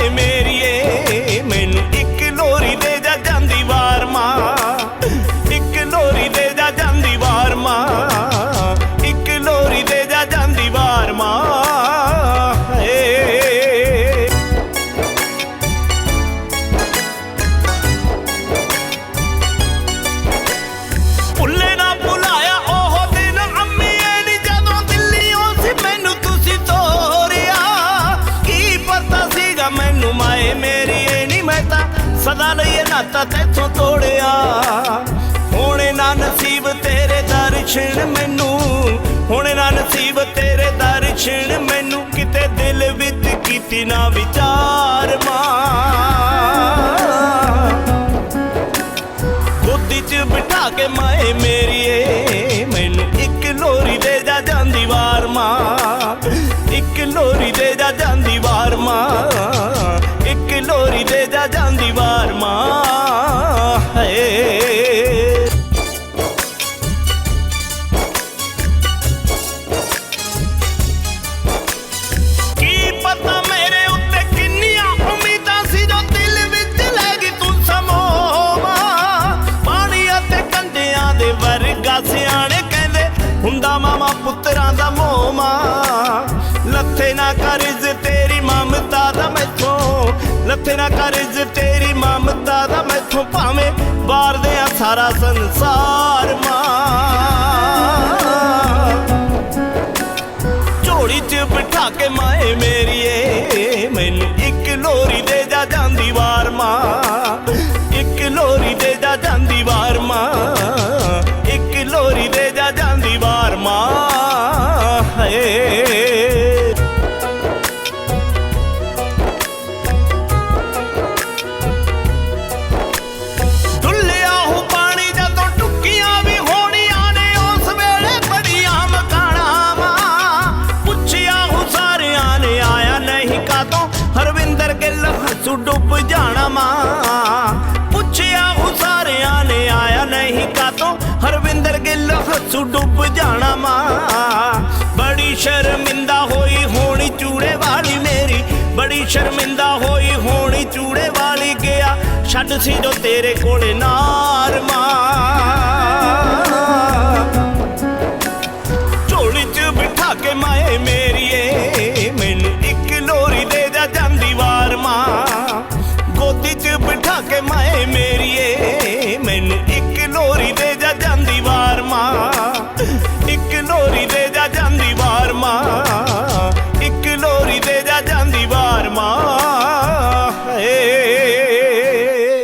Amen. ਤਾਂ ਤੈਥੋਂ ਤੋੜਿਆ। ਹੁਣੇ ਨਾ ਨਸੀਬ ਤੇਰੇ ਦਰਸ਼ਨ ਮੈਨੂੰ, ਹੁਣੇ ਨਾ ਨਸੀਬ ਤੇਰੇ ਦਰਸ਼ਨ ਮੈਨੂੰ, ਕਿਤੇ ਦਿਲ ਵਿੱਚ ਕੀਤੀ ਨਾ ਵਿਚਾਰ ਮਾਂ। ਗੋਦੀ 'ਚ ਬਿਠਾ ਕੇ ਮਾਏ ਮੇਰੀਏ, ਮੈਨੂੰ ਇੱਕ ਲੋਰੀ ਦੇ ਜਾ ਜਾਂਦੀ ਵਾਰ ਮਾਂ। ਇੱਕ ਲੋਰੀ ਦੇ ਲੱਗਾ ਸਿਆਣੇ ਕਹਿੰਦੇ, ਹੁੰਦਾ ਮਾਮਾ ਪੁੱਤਰਾਂ ਦਾ ਮੋਮਾ। ਲੱਥੇ ਨਾ ਕਰਜ਼ ਤੇਰੀ ਮਮਤਾ ਦਾ ਮੈਥੋਂ। ਲੱਥੇ ਨਾ ਕਰਜ਼ ਤੇਰੀ ਮਮਤਾ ਦਾ ਮੈਥੋਂ, ਭਾਵੇਂ ਵਾਰਦੇ ਆ ਸਾਰਾ ਸੰਸਾਰ ਮਾਂ। ਝੋਲੀ 'ਚ ਬਿਠਾ ਕੇ ਮਾਏ ਮੇਰੀਏ ਤੂੰ ਡੁੱਬ ਜਾਣਾ ਮਾਂ। ਬੜੀ ਸ਼ਰਮਿੰਦਾ ਹੋਈ ਹੋਣੀ ਚੂੜੇ ਵਾਲੀ ਮੇਰੀ। ਬੜੀ ਸ਼ਰਮਿੰਦਾ ਹੋਈ ਹੋਣੀ ਚੂੜੇ ਵਾਲੀ ਗਿਆ। ਛੱਡ ਸੀ ਜੋ ਤੇਰੇ ਕੋਲੇ ਨਾਰ ਮਾਂ।